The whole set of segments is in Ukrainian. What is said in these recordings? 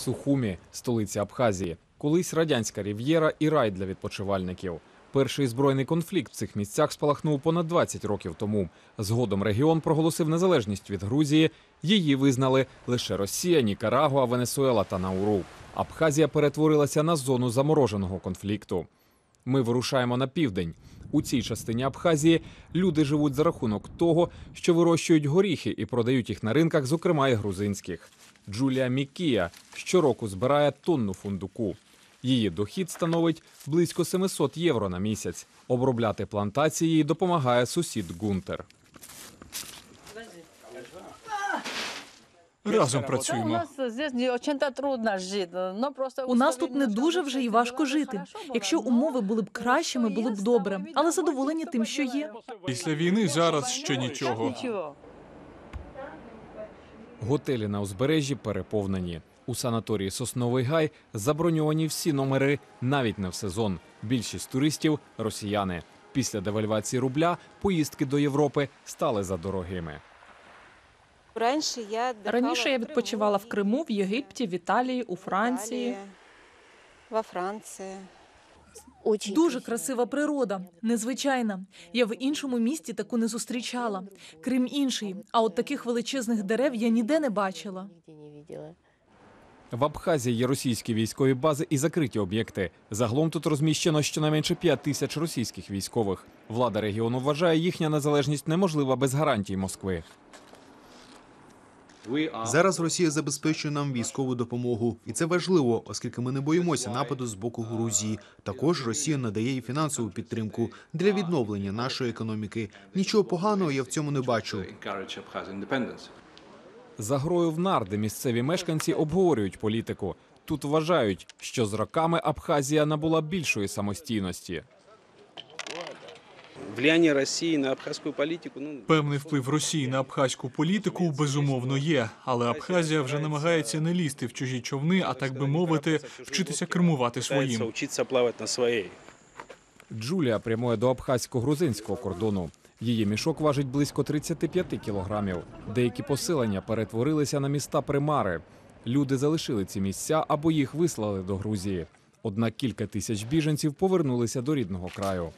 Сухумі, столиця Абхазії, колись радянська рів'єра і рай для відпочивальників. Перший збройний конфлікт в цих місцях спалахнув понад 20 років тому. Згодом регіон проголосив незалежність від Грузії. Її визнали лише Росія, Нікарагуа, Венесуела та Науру. Абхазія перетворилася на зону замороженого конфлікту. Ми вирушаємо на південь. У цій частині Абхазії люди живуть за рахунок того, що вирощують горіхи і продають їх на ринках, зокрема і грузинських. Джулія Мікія щороку збирає тонну фундуку. Її дохід становить близько 700 євро на місяць. Обробляти плантації їй допомагає сусід Гунтер. Разом У працюємо. нас здесь не очень-то трудно жить, но просто У нас тут не дуже вже і важко жити. Якщо умови були б кращими, було б добре, але задоволені тим, що є. Після війни зараз ще нічого. Нічого. Готелі на узбережжі переповнені. У санаторії Сосновий Гай заброньовані всі номери, навіть не в сезон. Більшість туристів росіяни. Після девальвації рубля поїздки до Європи стали задорогими. Раніше я Раніше я відпочивала в Криму, в Єгипті, в Італії, у Франції. Во Франції. Дуже красива природа, незвичайна. Я в іншому місті таку не зустрічала. Крим інший, а от таких величезних дерев я ніде не бачила. В Абхазії є російські військові бази і закриті об'єкти. Загалом тут розміщено щонайменше 5 тисяч російських військових. Влада регіону вважає, їхня незалежність неможлива без гарантій Москви. Зараз Росія забезпечує нам військову допомогу, і це важливо, оскільки ми не боїмося нападу з боку Грузії. Також Росія надає і фінансову підтримку для відновлення нашої економіки. Нічого поганого я в цьому не бачу. За грою в нарди місцеві мешканці обговорюють політику. Тут вважають, що з роками Абхазія набула більшої самостійності. Влияние России на абхазскую политику, ну, Певний вплив Росії на абхазьку політику безумовно є, але Абхазія вже намагається не лізти в чужі човни, а так би мовити, вчитися кермувати своїм. учиться плавать на своей. Джулія прямує до абхазько-грузинського кордону. Її мішок важить близько 35 кілограмів. Деякі поселення перетворилися на міста примари. Люди залишили ці місця або їх вислали до Грузії. Однак кілька тисяч біженців повернулися до рідного краю.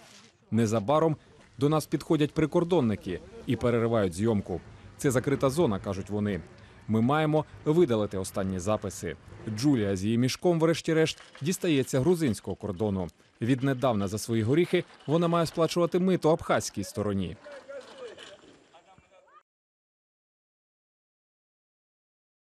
Незабаром до нас підходять прикордонники і переривають зйомку. Це закрита зона, кажуть вони. Ми маємо видалити останні записи. Джулія з її мішком, врешті-решт, дістається грузинського кордону. Віднедавна за свої горіхи вона має сплачувати мито абхазькій стороні.